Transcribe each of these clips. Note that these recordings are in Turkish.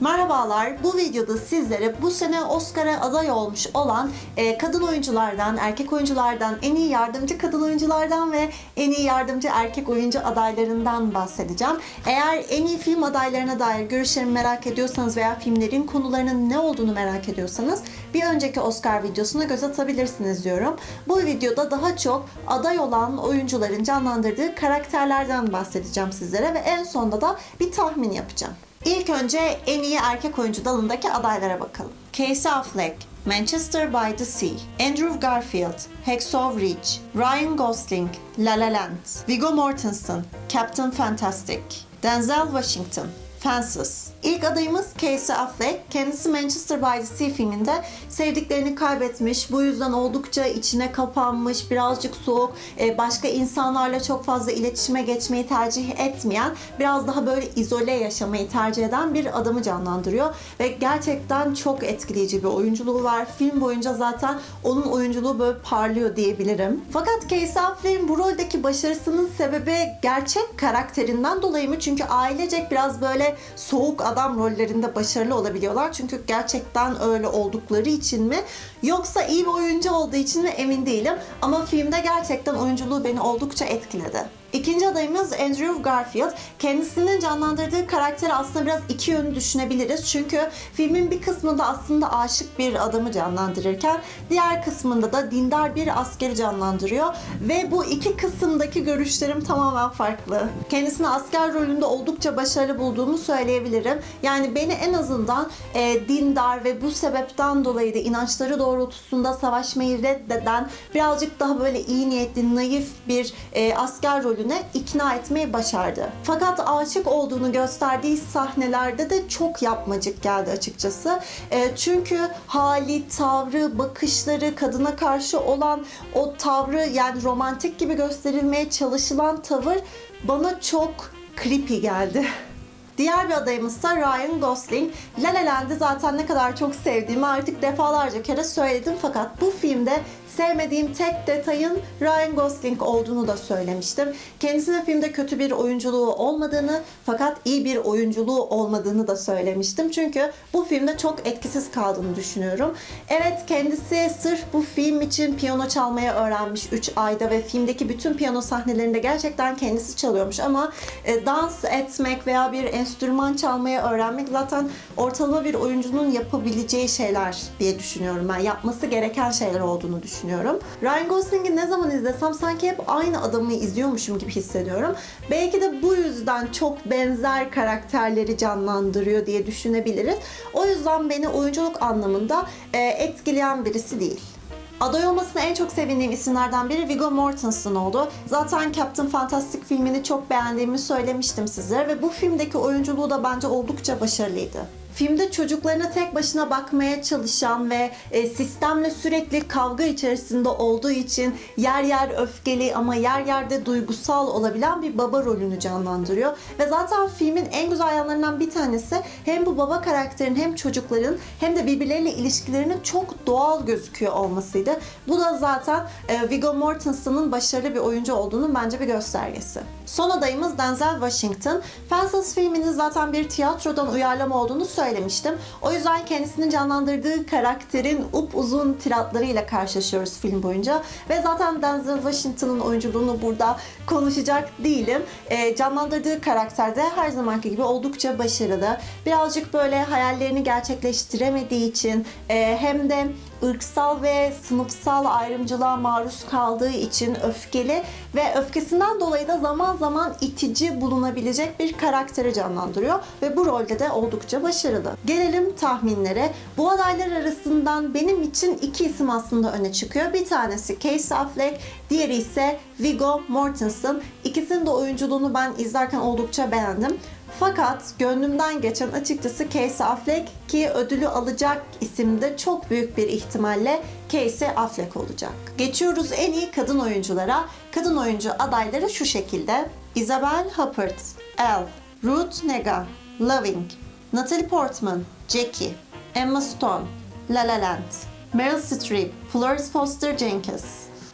Merhabalar, bu videoda sizlere bu sene Oscar'a aday olmuş olan e, kadın oyunculardan, erkek oyunculardan, en iyi yardımcı kadın oyunculardan ve en iyi yardımcı erkek oyuncu adaylarından bahsedeceğim. Eğer en iyi film adaylarına dair görüşlerimi merak ediyorsanız veya filmlerin konularının ne olduğunu merak ediyorsanız bir önceki Oscar videosuna göz atabilirsiniz diyorum. Bu videoda daha çok aday olan oyuncuların canlandırdığı karakterlerden bahsedeceğim sizlere ve en sonda da bir tahmin yapacağım. İlk önce en iyi erkek oyuncu dalındaki adaylara bakalım. Casey Affleck, Manchester by the Sea, Andrew Garfield, Hacksaw Ridge, Ryan Gosling, La La Land, Viggo Mortensen, Captain Fantastic, Denzel Washington, Fences. İlk adayımız Casey Affleck. Kendisi Manchester by the Sea filminde sevdiklerini kaybetmiş, bu yüzden oldukça içine kapanmış, birazcık soğuk, e, başka insanlarla çok fazla iletişime geçmeyi tercih etmeyen, biraz daha böyle izole yaşamayı tercih eden bir adamı canlandırıyor. Ve gerçekten çok etkileyici bir oyunculuğu var. Film boyunca zaten onun oyunculuğu böyle parlıyor diyebilirim. Fakat Casey Affleck'in bu roldeki başarısının sebebi gerçek karakterinden dolayı mı? Çünkü ailecek biraz böyle soğuk adam rollerinde başarılı olabiliyorlar. Çünkü gerçekten öyle oldukları için mi? Yoksa iyi bir oyuncu olduğu için mi emin değilim. Ama filmde gerçekten oyunculuğu beni oldukça etkiledi. İkinci adayımız Andrew Garfield. Kendisinin canlandırdığı karakteri aslında biraz iki yönlü düşünebiliriz. Çünkü filmin bir kısmında aslında aşık bir adamı canlandırırken diğer kısmında da dindar bir askeri canlandırıyor. Ve bu iki kısımdaki görüşlerim tamamen farklı. Kendisini asker rolünde oldukça başarılı bulduğumu söyleyebilirim. Yani beni en azından e, dindar ve bu sebepten dolayı da inançları doğrultusunda savaşmayı reddeden birazcık daha böyle iyi niyetli, naif bir e, asker rolüne ikna etmeyi başardı. Fakat aşık olduğunu gösterdiği sahnelerde de çok yapmacık geldi açıkçası. E, çünkü hali, tavrı, bakışları, kadına karşı olan o tavrı yani romantik gibi gösterilmeye çalışılan tavır bana çok creepy geldi. Diğer bir adayımız da Ryan Gosling. La La Land'i zaten ne kadar çok sevdiğimi artık defalarca kere söyledim fakat bu filmde sevmediğim tek detayın Ryan Gosling olduğunu da söylemiştim. Kendisinin filmde kötü bir oyunculuğu olmadığını fakat iyi bir oyunculuğu olmadığını da söylemiştim. Çünkü bu filmde çok etkisiz kaldığını düşünüyorum. Evet kendisi sırf bu film için piyano çalmaya öğrenmiş 3 ayda ve filmdeki bütün piyano sahnelerinde gerçekten kendisi çalıyormuş ama e, dans etmek veya bir enstrüman çalmaya öğrenmek zaten ortalama bir oyuncunun yapabileceği şeyler diye düşünüyorum ben. Yapması gereken şeyler olduğunu düşünüyorum. Ryan Gosling'i ne zaman izlesem sanki hep aynı adamı izliyormuşum gibi hissediyorum. Belki de bu yüzden çok benzer karakterleri canlandırıyor diye düşünebiliriz. O yüzden beni oyunculuk anlamında e, etkileyen birisi değil. Aday olmasına en çok sevindiğim isimlerden biri Viggo Mortensen oldu. Zaten Captain Fantastic filmini çok beğendiğimi söylemiştim sizlere ve bu filmdeki oyunculuğu da bence oldukça başarılıydı. Filmde çocuklarına tek başına bakmaya çalışan ve e, sistemle sürekli kavga içerisinde olduğu için yer yer öfkeli ama yer yerde duygusal olabilen bir baba rolünü canlandırıyor. Ve zaten filmin en güzel yanlarından bir tanesi hem bu baba karakterin hem çocukların hem de birbirleriyle ilişkilerinin çok doğal gözüküyor olmasıydı. Bu da zaten e, Viggo Mortensen'ın başarılı bir oyuncu olduğunun bence bir göstergesi. Son adayımız Denzel Washington. Fences filminin zaten bir tiyatrodan uyarlama olduğunu söylemiştim. O yüzden kendisinin canlandırdığı karakterin upuzun tiratlarıyla karşılaşıyoruz film boyunca. Ve zaten Denzel Washington'ın oyunculuğunu burada konuşacak değilim. Ee, canlandırdığı karakterde her zamanki gibi oldukça başarılı. Birazcık böyle hayallerini gerçekleştiremediği için e, hem de ırksal ve sınıfsal ayrımcılığa maruz kaldığı için öfkeli ve öfkesinden dolayı da zaman zaman itici bulunabilecek bir karakteri canlandırıyor ve bu rolde de oldukça başarılı. Gelelim tahminlere. Bu adaylar arasından benim için iki isim aslında öne çıkıyor. Bir tanesi Casey Affleck, diğeri ise Viggo Mortensen. İkisinin de oyunculuğunu ben izlerken oldukça beğendim. Fakat gönlümden geçen açıkçası Casey Affleck ki ödülü alacak isimde çok büyük bir ihtimalle Casey Affleck olacak. Geçiyoruz en iyi kadın oyunculara. Kadın oyuncu adayları şu şekilde. Isabel Huppert, Elle, Ruth Negga, Loving, Natalie Portman, Jackie, Emma Stone, La La Land, Meryl Streep, Florence Foster Jenkins,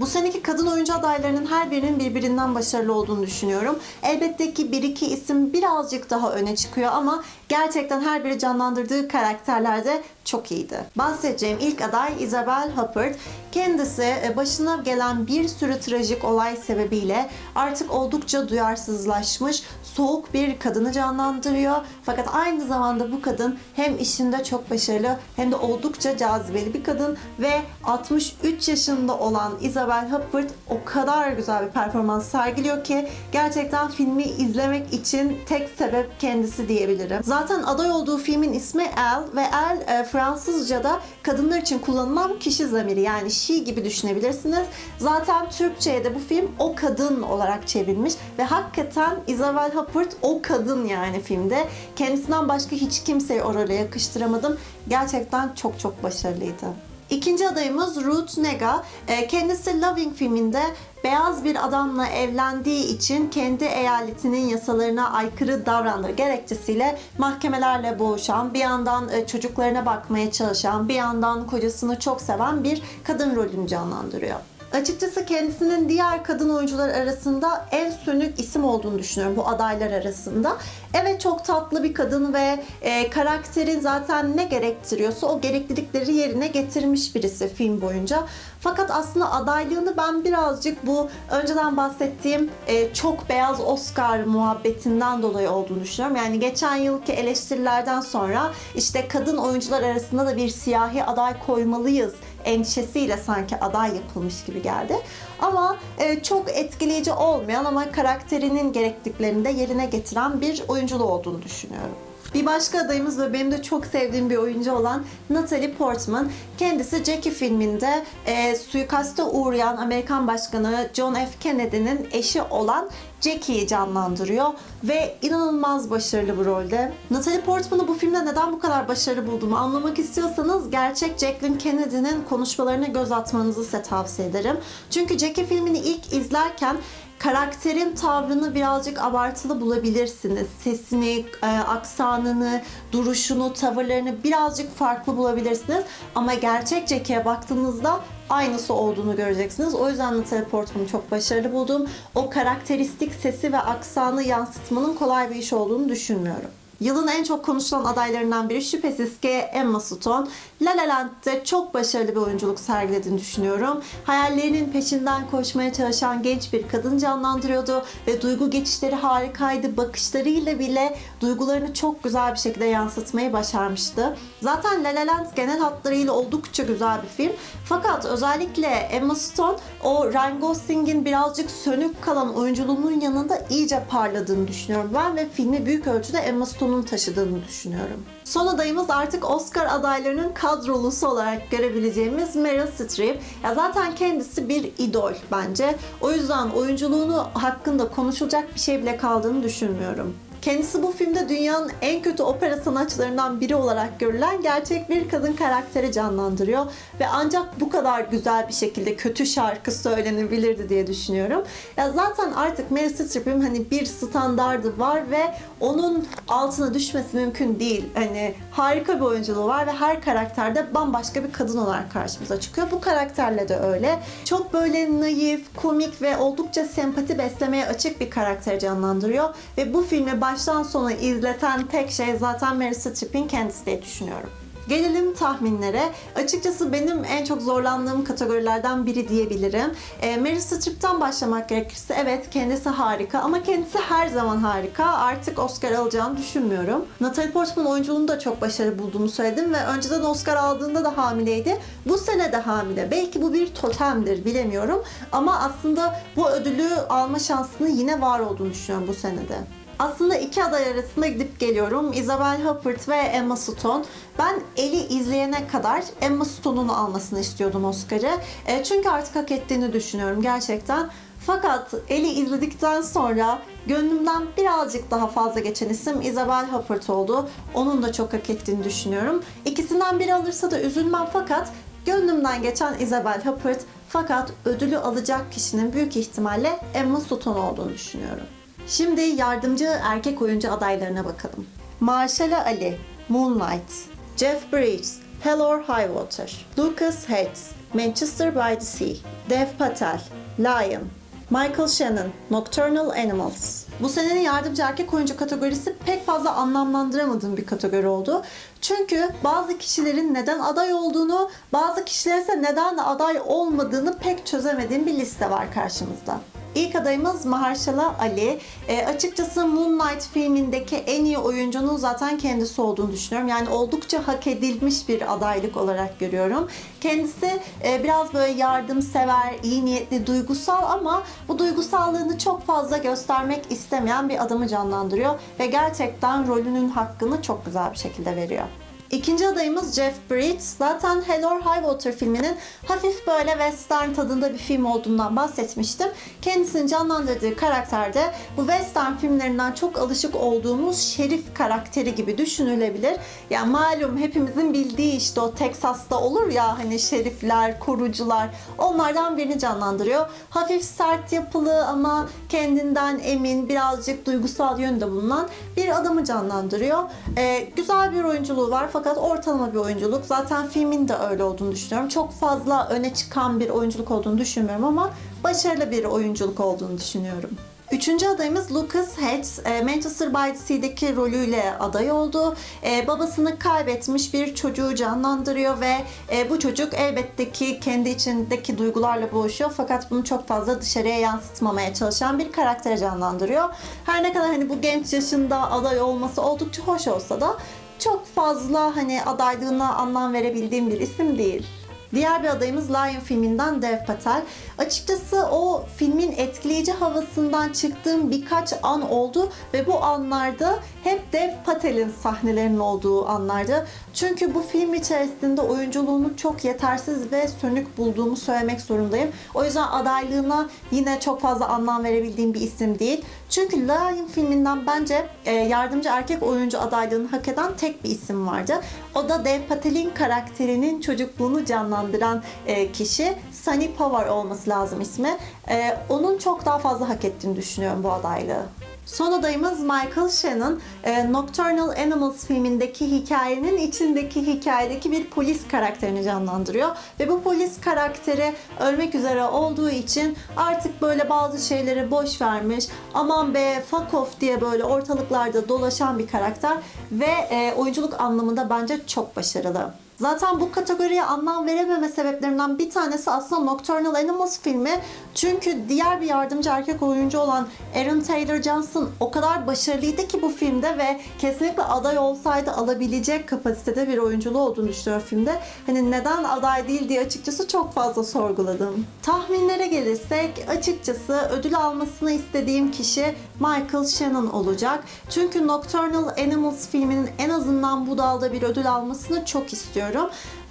Bu seneki kadın oyuncu adaylarının her birinin birbirinden başarılı olduğunu düşünüyorum. Elbette ki bir iki isim birazcık daha öne çıkıyor ama gerçekten her biri canlandırdığı karakterlerde çok iyiydi. Bahsedeceğim ilk aday Isabel Huppert. Kendisi e, başına gelen bir sürü trajik olay sebebiyle artık oldukça duyarsızlaşmış, soğuk bir kadını canlandırıyor. Fakat aynı zamanda bu kadın hem işinde çok başarılı hem de oldukça cazibeli bir kadın ve 63 yaşında olan Isabel Huppert o kadar güzel bir performans sergiliyor ki gerçekten filmi izlemek için tek sebep kendisi diyebilirim. Zaten aday olduğu filmin ismi Elle ve Elle e, Fransızca'da kadınlar için kullanılan kişi zamiri yani she gibi düşünebilirsiniz. Zaten Türkçe'ye de bu film o kadın olarak çevrilmiş ve hakikaten Isabel Huppert o kadın yani filmde. Kendisinden başka hiç kimseyi o role yakıştıramadım. Gerçekten çok çok başarılıydı. İkinci adayımız Ruth Nega. Ee, Kendisi Loving filminde beyaz bir adamla evlendiği için kendi eyaletinin yasalarına aykırı davrandığı gerekçesiyle mahkemelerle boğuşan, bir yandan e, çocuklarına bakmaya çalışan, bir yandan kocasını çok seven bir kadın rolünü canlandırıyor. Açıkçası kendisinin diğer kadın oyuncular arasında en sönük isim olduğunu düşünüyorum bu adaylar arasında. Evet çok tatlı bir kadın ve e, karakterin zaten ne gerektiriyorsa o gereklilikleri yerine getirmiş birisi film boyunca. Fakat aslında adaylığını ben birazcık bu önceden bahsettiğim e, çok beyaz Oscar muhabbetinden dolayı olduğunu düşünüyorum. Yani geçen yılki eleştirilerden sonra işte kadın oyuncular arasında da bir siyahi aday koymalıyız endişesiyle sanki aday yapılmış gibi geldi. Ama e, çok etkileyici olmayan ama karakterinin gerekliliklerini de yerine getiren bir oyunculuğu olduğunu düşünüyorum. Bir başka adayımız ve benim de çok sevdiğim bir oyuncu olan Natalie Portman. Kendisi Jackie filminde e, suikaste uğrayan Amerikan Başkanı John F. Kennedy'nin eşi olan Jackie'yi canlandırıyor ve inanılmaz başarılı bu rolde. Natalie Portman'ı bu filmde neden bu kadar başarılı bulduğumu anlamak istiyorsanız gerçek Jacqueline Kennedy'nin konuşmalarına göz atmanızı size tavsiye ederim. Çünkü Jackie filmini ilk izlerken karakterin tavrını birazcık abartılı bulabilirsiniz. Sesini, e, aksanını, duruşunu, tavırlarını birazcık farklı bulabilirsiniz. Ama gerçek Jackie'ye baktığınızda aynısı olduğunu göreceksiniz. O yüzden Natalie Portman'ı çok başarılı buldum. O karakteristik sesi ve aksanı yansıtmanın kolay bir iş olduğunu düşünmüyorum. Yılın en çok konuşulan adaylarından biri şüphesiz ki Emma Stone. La La Land'de çok başarılı bir oyunculuk sergilediğini düşünüyorum. Hayallerinin peşinden koşmaya çalışan genç bir kadın canlandırıyordu ve duygu geçişleri harikaydı. Bakışlarıyla bile duygularını çok güzel bir şekilde yansıtmayı başarmıştı. Zaten La La Land genel hatlarıyla oldukça güzel bir film. Fakat özellikle Emma Stone o Ryan Gosling'in birazcık sönük kalan oyunculuğunun yanında iyice parladığını düşünüyorum ben ve filmi büyük ölçüde Emma Stone'un taşıdığını düşünüyorum. Son adayımız artık Oscar adaylarının kadrolusu olarak görebileceğimiz Meryl Streep. Ya zaten kendisi bir idol bence. O yüzden oyunculuğunu hakkında konuşulacak bir şey bile kaldığını düşünmüyorum. Kendisi bu filmde dünyanın en kötü opera sanatçılarından biri olarak görülen gerçek bir kadın karakteri canlandırıyor ve ancak bu kadar güzel bir şekilde kötü şarkı söylenebilirdi diye düşünüyorum. Ya zaten artık Meryl Streep'in hani bir standardı var ve onun altına düşmesi mümkün değil. Hani harika bir oyunculuğu var ve her karakterde bambaşka bir kadın olarak karşımıza çıkıyor. Bu karakterle de öyle. Çok böyle naif, komik ve oldukça sempati beslemeye açık bir karakter canlandırıyor ve bu filmi baştan sona izleten tek şey zaten Meryl Streep'in kendisi diye düşünüyorum. Gelelim tahminlere. Açıkçası benim en çok zorlandığım kategorilerden biri diyebilirim. E, Meryl Streep'ten başlamak gerekirse evet kendisi harika ama kendisi her zaman harika. Artık Oscar alacağını düşünmüyorum. Natalie Portman oyunculuğunu da çok başarılı bulduğumu söyledim ve önceden Oscar aldığında da hamileydi. Bu sene de hamile. Belki bu bir totemdir bilemiyorum ama aslında bu ödülü alma şansının yine var olduğunu düşünüyorum bu senede. Aslında iki aday arasında gidip geliyorum. Isabel Huppert ve Emma Stone. Ben Eli izleyene kadar Emma Stone'un almasını istiyordum Oscar'ı. E, çünkü artık hak ettiğini düşünüyorum gerçekten. Fakat Eli izledikten sonra gönlümden birazcık daha fazla geçen isim Isabel Huppert oldu. Onun da çok hak ettiğini düşünüyorum. İkisinden biri alırsa da üzülmem fakat gönlümden geçen Isabel Huppert fakat ödülü alacak kişinin büyük ihtimalle Emma Stone olduğunu düşünüyorum. Şimdi yardımcı erkek oyuncu adaylarına bakalım. Marshall Ali, Moonlight, Jeff Bridges, Hell or High Water, Lucas Hayes, Manchester by the Sea, Dev Patel, Lion, Michael Shannon, Nocturnal Animals. Bu senenin yardımcı erkek oyuncu kategorisi pek fazla anlamlandıramadığım bir kategori oldu. Çünkü bazı kişilerin neden aday olduğunu, bazı kişilerin ise neden aday olmadığını pek çözemediğim bir liste var karşımızda. İlk adayımız Mahershala Ali. E, açıkçası Moonlight filmindeki en iyi oyuncunun zaten kendisi olduğunu düşünüyorum. Yani oldukça hak edilmiş bir adaylık olarak görüyorum. Kendisi e, biraz böyle yardımsever, iyi niyetli, duygusal ama bu duygusallığını çok fazla göstermek istemeyen bir adamı canlandırıyor ve gerçekten rolünün hakkını çok güzel bir şekilde veriyor. İkinci adayımız Jeff Bridges. Zaten Hell or High Water filminin hafif böyle western tadında bir film olduğundan bahsetmiştim. Kendisini canlandırdığı karakterde bu western filmlerinden çok alışık olduğumuz şerif karakteri gibi düşünülebilir. Ya malum hepimizin bildiği işte o Texas'ta olur ya hani şerifler, korucular onlardan birini canlandırıyor. Hafif sert yapılı ama kendinden emin, birazcık duygusal yönde bulunan bir adamı canlandırıyor. Ee, güzel bir oyunculuğu var fakat ortalama bir oyunculuk. Zaten filmin de öyle olduğunu düşünüyorum. Çok fazla öne çıkan bir oyunculuk olduğunu düşünmüyorum ama başarılı bir oyunculuk olduğunu düşünüyorum. Üçüncü adayımız Lucas Hedges. E, Manchester by the Sea'deki rolüyle aday oldu. E, babasını kaybetmiş bir çocuğu canlandırıyor ve e, bu çocuk elbette ki kendi içindeki duygularla boğuşuyor fakat bunu çok fazla dışarıya yansıtmamaya çalışan bir karakter canlandırıyor. Her ne kadar hani bu genç yaşında aday olması oldukça hoş olsa da çok fazla hani adaylığına anlam verebildiğim bir isim değil. Diğer bir adayımız Lion filminden Dev Patel. Açıkçası o filmin etkileyici havasından çıktığım birkaç an oldu ve bu anlarda hep Dev Patel'in sahnelerinin olduğu anlardı. Çünkü bu film içerisinde oyunculuğunu çok yetersiz ve sönük bulduğumu söylemek zorundayım. O yüzden adaylığına yine çok fazla anlam verebildiğim bir isim değil. Çünkü Lion filminden bence e, yardımcı erkek oyuncu adaylığını hak eden tek bir isim vardı. O da Dev Patel'in karakterinin çocukluğunu canlandıran e, kişi Sunny Power olması lazım ismi. E, onun çok daha fazla hak ettiğini düşünüyorum bu adaylığı. Son adayımız Michael Shannon. E, Nocturnal Animals filmindeki hikayenin içindeki hikayedeki bir polis karakterini canlandırıyor. Ve bu polis karakteri ölmek üzere olduğu için artık böyle bazı şeyleri boş vermiş. Aman be fuck off diye böyle ortalıklarda dolaşan bir karakter. Ve e, oyunculuk anlamında bence çok başarılı. Zaten bu kategoriye anlam verememe sebeplerinden bir tanesi aslında Nocturnal Animals filmi. Çünkü diğer bir yardımcı erkek oyuncu olan Aaron Taylor Johnson o kadar başarılıydı ki bu filmde ve kesinlikle aday olsaydı alabilecek kapasitede bir oyunculuğu olduğunu düşünüyorum filmde. Hani neden aday değil diye açıkçası çok fazla sorguladım. Tahminlere gelirsek açıkçası ödül almasını istediğim kişi Michael Shannon olacak. Çünkü Nocturnal Animals filminin en azından bu dalda bir ödül almasını çok istiyorum.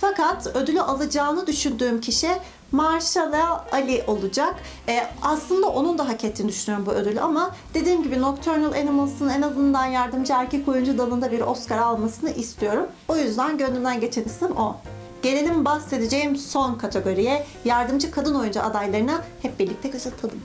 Fakat ödülü alacağını düşündüğüm kişi Marshala Ali olacak. Ee, aslında onun da hak ettiğini düşünüyorum bu ödülü ama dediğim gibi Nocturnal Animals'ın en azından yardımcı erkek oyuncu dalında bir Oscar almasını istiyorum. O yüzden gönlümden geçen isim o. Gelelim bahsedeceğim son kategoriye yardımcı kadın oyuncu adaylarına hep birlikte göz atalım.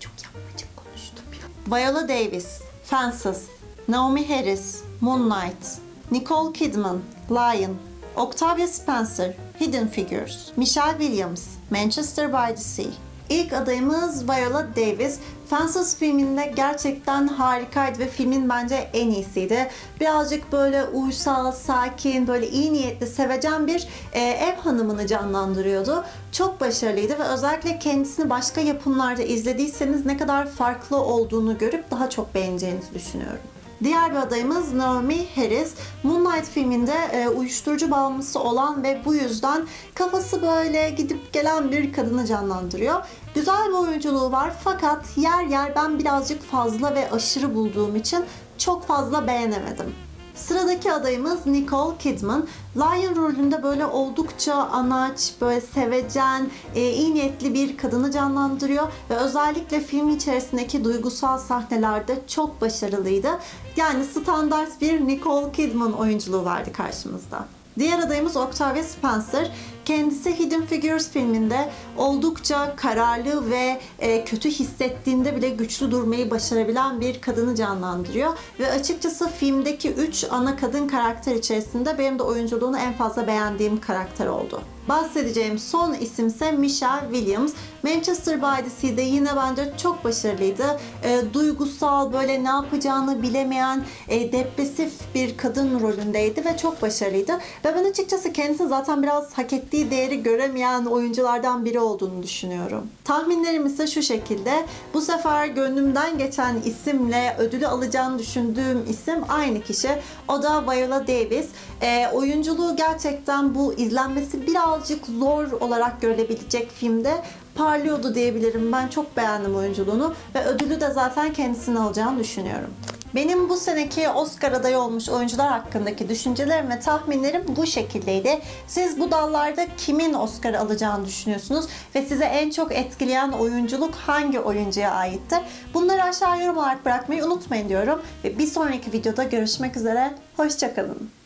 Çok yapmacık konuştum ya. Viola Davis, Fences, Naomi Harris, Moonlight, Nicole Kidman, Lion, Octavia Spencer, Hidden Figures, Michelle Williams, Manchester by the Sea. İlk adayımız Viola Davis. Fences filminde gerçekten harikaydı ve filmin bence en iyisiydi. Birazcık böyle uysal, sakin, böyle iyi niyetli, sevecen bir e, ev hanımını canlandırıyordu. Çok başarılıydı ve özellikle kendisini başka yapımlarda izlediyseniz ne kadar farklı olduğunu görüp daha çok beğeneceğinizi düşünüyorum. Diğer bir adayımız Naomi Harris. Moonlight filminde e, uyuşturucu bağımlısı olan ve bu yüzden kafası böyle gidip gelen bir kadını canlandırıyor. Güzel bir oyunculuğu var fakat yer yer ben birazcık fazla ve aşırı bulduğum için çok fazla beğenemedim. Sıradaki adayımız Nicole Kidman. Lion rolünde böyle oldukça anaç, böyle sevecen, e, iyi niyetli bir kadını canlandırıyor ve özellikle film içerisindeki duygusal sahnelerde çok başarılıydı. Yani standart bir Nicole Kidman oyunculuğu vardı karşımızda. Diğer adayımız Octavia Spencer. Kendisi Hidden Figures filminde oldukça kararlı ve e, kötü hissettiğinde bile güçlü durmayı başarabilen bir kadını canlandırıyor. Ve açıkçası filmdeki 3 ana kadın karakter içerisinde benim de oyunculuğunu en fazla beğendiğim karakter oldu. Bahsedeceğim son isimse Michelle Williams. Manchester by the Sea'de yine bence çok başarılıydı. E, duygusal, böyle ne yapacağını bilemeyen, e, depresif bir kadın rolündeydi ve çok başarılıydı. Ve ben açıkçası kendisi zaten biraz hak ettiği değeri göremeyen oyunculardan biri olduğunu düşünüyorum. Tahminlerim ise şu şekilde. Bu sefer gönlümden geçen isimle ödülü alacağını düşündüğüm isim aynı kişi. O da Viola Davis. E, oyunculuğu gerçekten bu izlenmesi birazcık zor olarak görülebilecek filmde parlıyordu diyebilirim. Ben çok beğendim oyunculuğunu ve ödülü de zaten kendisine alacağını düşünüyorum. Benim bu seneki Oscar adayı olmuş oyuncular hakkındaki düşüncelerim ve tahminlerim bu şekildeydi. Siz bu dallarda kimin Oscar alacağını düşünüyorsunuz ve size en çok etkileyen oyunculuk hangi oyuncuya aitti? Bunları aşağı yorum olarak bırakmayı unutmayın diyorum ve bir sonraki videoda görüşmek üzere. Hoşçakalın.